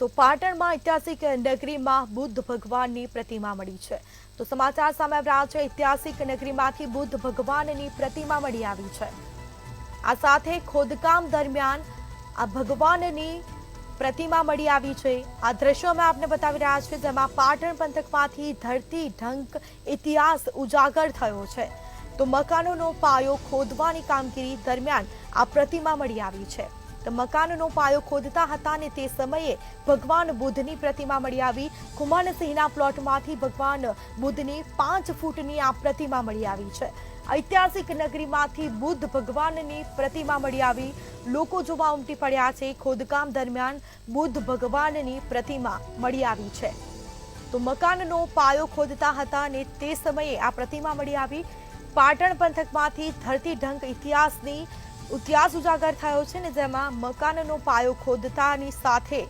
તો પાટણમાં ઐતિહાસિક નગરીમાં બુદ્ધ ભગવાનની પ્રતિમા મળી છે. તો સમાચાર સામે આવી રહ્યા છે. ઐતિહાસિક નગરીમાંથી બુદ્ધ ભગવાનની પ્રતિમા મળી આવી છે. આ સાથે ખોદકામ દરમિયાન આ ભગવાનની પ્રતિમા મળી આવી છે. આ દ્રશ્યો અમે આપને બતાવી રહ્યા છીએ, જેમાં પાટણ પંથકમાંથી ધરતી ઢંક ઇતિહાસ ઉજાગર થયો છે. તો મકાનોનો પાયો ખોદવાની કામગીરી દરમિયાન આ પ્રતિમા મળી આવી છે. મકાનનો પાયો ખોદતા હતા અને તે સમયે ભગવાન બુદ્ધની પ્રતિમા મળી આવી. કુમાનસિંહના પ્લોટમાંથી ભગવાન બુદ્ધની પાંચ ફૂટની આ પ્રતિમા મળી આવી છે. ઐતિહાસિક નગરીમાંથી બુદ્ધ ભગવાનની પ્રતિમા મળી આવી. લોકો જોવા ઉમટી પડ્યા છે. ખોદકામ દરમિયાન બુદ્ધ ભગવાનની પ્રતિમા મળી આવી છે. તો મકાનનો પાયો ખોદતા હતા અને તે સમયે આ પ્રતિમા મળી આવી. પાટણ પંથકમાંથી ધરતી ઢંક ઇતિહાસની, ઇતિહાસ ઉજાગર થયો છે ને જેમાં મકાનનો પાયો ખોદતાની સાથે